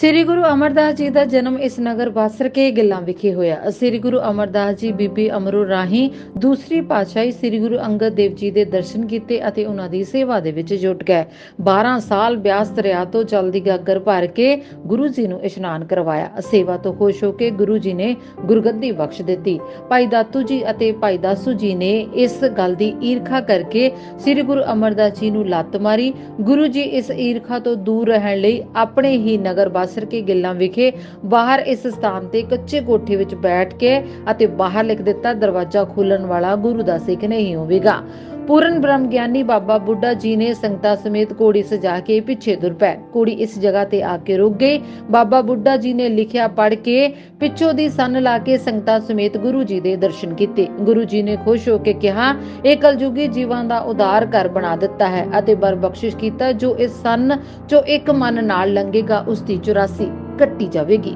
ਸ੍ਰੀ ਗੁਰੂ ਅਮਰਦਾਸ ਜੀ ਦਾ ਜਨਮ ਇਸ ਨਗਰ ਬਾਸਰ ਕੇ ਗਿੱਲਾਂ ਵਿਖੇ ਹੋਇਆ। ਸ੍ਰੀ ਗੁਰੂ ਅਮਰਦਾਸ ਜੀ ਬੀਬੀ ਅਮਰੂ ਰਾਹੀਂ ਦੂਸਰੀ ਪਾਤਸ਼ਾਹੀ ਸ੍ਰੀ ਗੁਰੂ ਅੰਗਦ ਦੇਵ ਜੀ ਦੇ ਦਰਸ਼ਨ ਕੀਤੇ ਅਤੇ ਉਹਨਾਂ ਦੀ ਸੇਵਾ ਦੇ ਵਿੱਚ ਜੁਟ ਗਏ। 12 ਸਾਲ ਬਿਆਸ ਦਰਿਆ ਤੋਂ ਜਲ ਗਾਗਰ ਭਰ ਕੇ ਗੁਰੂ ਜੀ ਨੂੰ ਇਸ਼ਨਾਨ ਕਰਵਾਇਆ। ਸੇਵਾ ਤੋਂ ਖੁਸ਼ ਹੋ ਕੇ ਗੁਰੂ ਜੀ ਨੇ ਗੁਰਗੱਦੀ ਬਖਸ਼ ਦਿੱਤੀ। ਭਾਈ ਦਾਤੂ ਜੀ ਅਤੇ ਭਾਈ ਦਾਸੂ ਜੀ ਨੇ ਇਸ ਗੱਲ ਦੀ ਈਰਖਾ ਕਰਕੇ ਸ੍ਰੀ ਗੁਰੂ ਅਮਰਦਾਸ ਜੀ ਨੂੰ ਲੱਤ ਮਾਰੀ। ਗੁਰੂ ਜੀ ਇਸ ਈਰਖਾ ਤੋਂ ਦੂਰ ਰਹਿਣ ਲਈ ਆਪਣੇ ਹੀ ਨਗਰ ਬਾਸਰ ਕੇ ਗਿੱਲਾਂ ਵਿਖੇ ਬਾਹਰ ਇਸ ਸਥਾਨ ਤੇ ਕੱਚੇ ਕੋਠੇ ਵਿੱਚ ਬੈਠ ਕੇ ਅਤੇ ਬਾਹਰ ਲਿਖ ਦਿੱਤਾ ਦਰਵਾਜ਼ਾ ਖੋਲਣ ਵਾਲਾ ਗੁਰੂ ਦਾ ਸਿੱਖ ਨਹੀਂ ਹੋਵੇਗਾ। ਪੂਰਨ ਬ੍ਰਹਮ ਗਿਆਨੀ ਬਾਬਾ ਬੁੱਢਾ ਜੀ ਨੇ ਸੰਗਤਾਂ ਸਮੇਤ ਕੋੜੀ ਸਜਾ ਕੇ ਪਿੱਛੇ ਤੁਰ ਪਏ। ਕੋੜੀ ਇਸ ਜਗ੍ਹਾ ਤੇ ਆ ਕੇ ਰੁਕ ਗਈ। ਬਾਬਾ ਬੁੱਢਾ ਜੀ ਨੇ ਲਿਖਿਆ ਪੜ੍ਹ ਕੇ ਪਿੱਛੋਂ ਦੀ ਸੰਨ ਲਾ ਕੇ ਸੰਗਤਾਂ ਸਮੇਤ ਗੁਰੂ ਜੀ ਦੇ ਦਰਸ਼ਨ ਕੀਤੇ। ਗੁਰੂ ਜੀ ਨੇ ਖੁਸ਼ ਹੋ ਕੇ ਕਿਹਾ, ਇਹ ਕਲਯੁਗੀ ਜੀਵਾਂ ਦਾ ਉਦਾਰ ਘਰ ਬਣਾ ਦਿੱਤਾ ਹੈ ਅਤੇ ਬਰ ਬਖਸ਼ਿਸ਼ ਕੀਤਾ ਜੋ ਇਸ ਸੰਨ ਚੋਂ ਇੱਕ ਮਨ ਨਾਲ ਲੰਘੇਗਾ, ਉਸ ਦੀ 84 ਕੱਟੀ ਜਾਵੇਗੀ।